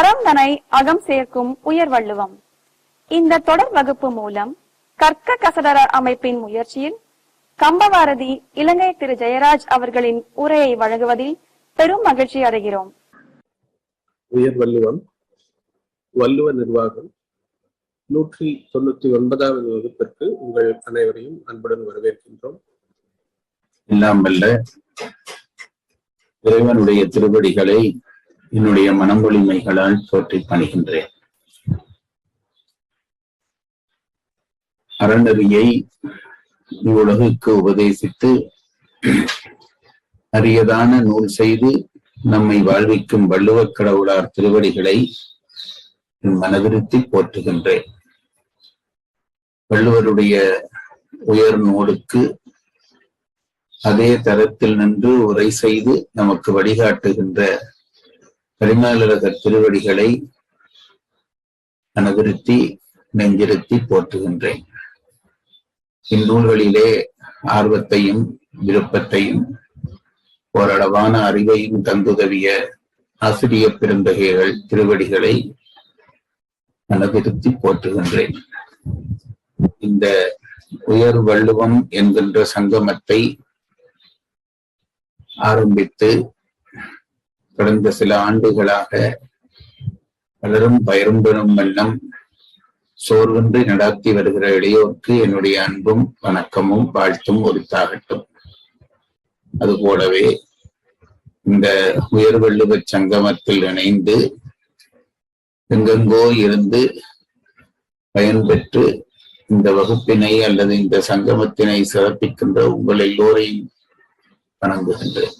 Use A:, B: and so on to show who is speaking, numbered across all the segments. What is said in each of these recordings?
A: தனை அகம் சேர்க்கும் உயர் வள்ளுவம். இந்த தொடர் வகுப்பு மூலம் கற்க கசடர அமைப்பின் முயற்சியில் கம்பவாரதி இலங்கை திரு ஜெயராஜ் அவர்களின் உரையை வழங்குவதில் பெரும் மகிழ்ச்சி அடைகிறோம்.
B: உயர் வள்ளுவம் வள்ளுவ நிர்வாகம் நூற்றி தொண்ணூத்தி ஒன்பதாவது வகுப்பிற்கு உங்கள் அனைவரையும் அன்புடன் வரவேற்கின்றோம்.
C: எல்லாம் வல்ல இறைவனுடைய திருவடிகளை என்னுடைய மனமொழிமைகளால் போற்றி பணிகின்றேன். அறநெறியை உலகுக்கு உபதேசித்து அரியதான நூல் செய்து நம்மை வாழ்விக்கும் வள்ளுவக் கடவுளார் திருவடிகளை மனதிருத்தி போற்றுகின்றேன். வள்ளுவருடைய உயர் நூலுக்கு அதே தரத்தில் நின்று உரை செய்து நமக்கு வழிகாட்டுகின்ற பரிமாளர் திருவடிகளை அனுவிருத்தி நெஞ்சிருத்தி போற்றுகின்றேன். இந்நூல்களிலே ஆர்வத்தையும் விருப்பத்தையும் ஓரளவான அறிவையும் தந்துதவிய ஆசிரிய பெருந்தகைகள் திருவடிகளை மனதிருத்தி போற்றுகின்றேன். இந்த உயர் வள்ளுவம் என்கின்ற சங்கமத்தை ஆரம்பித்து கடந்த சில ஆண்டுகளாக பலரும் பயரும் பெறும் வண்ணம் சோர்வின்றி நடாத்தி வருகிற இளையோருக்கு என்னுடைய அன்பும் வணக்கமும் வாழ்த்தும் ஒருத்தாகட்டும் அதுபோலவே இந்த உயர்வள்ளுவ சங்கமத்தில் இணைந்து எங்கெங்கோ இருந்து பயன்பெற்று இந்த வகுப்பினை அல்லது இந்த சங்கமத்தினை சிறப்பிக்கின்ற உங்கள் எல்லோரையும் வணங்குகின்றேன்.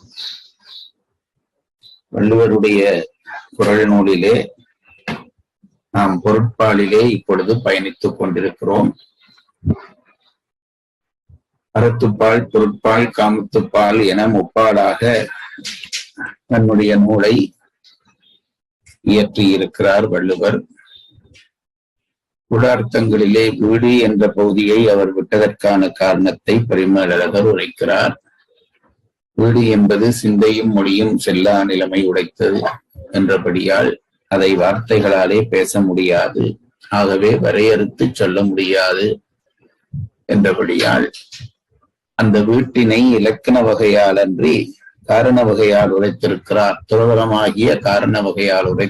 C: வள்ளுவருடைய குரல் நூலிலே நாம் பொருட்பாலிலே இப்பொழுது பயணித்துக் கொண்டிருக்கிறோம். அறத்துப்பால் பொருட்பால் காமத்துப்பால் என முப்பாடாக தன்னுடைய நூலை இயற்றி இருக்கிறார் வள்ளுவர். உடார்த்தங்களிலே வீடு என்ற பகுதியை அவர் விட்டதற்கான காரணத்தை பரிமளகர் உரைக்கிறார். வீடு என்பது சிந்தையும் மொழியும் செல்லா நிலைமை உடைத்தது என்றபடியால் அதை வார்த்தைகளாலே பேச முடியாது. ஆகவே வரையறுத்து சொல்ல முடியாது என்றபடியால் அந்த வீட்டினை இலக்கண வகையால் அன்றி காரண வகையால் உரைத்திருக்கிறார் துறவரமாகிய காரண வகையால் உரைத்திருக்கிறார்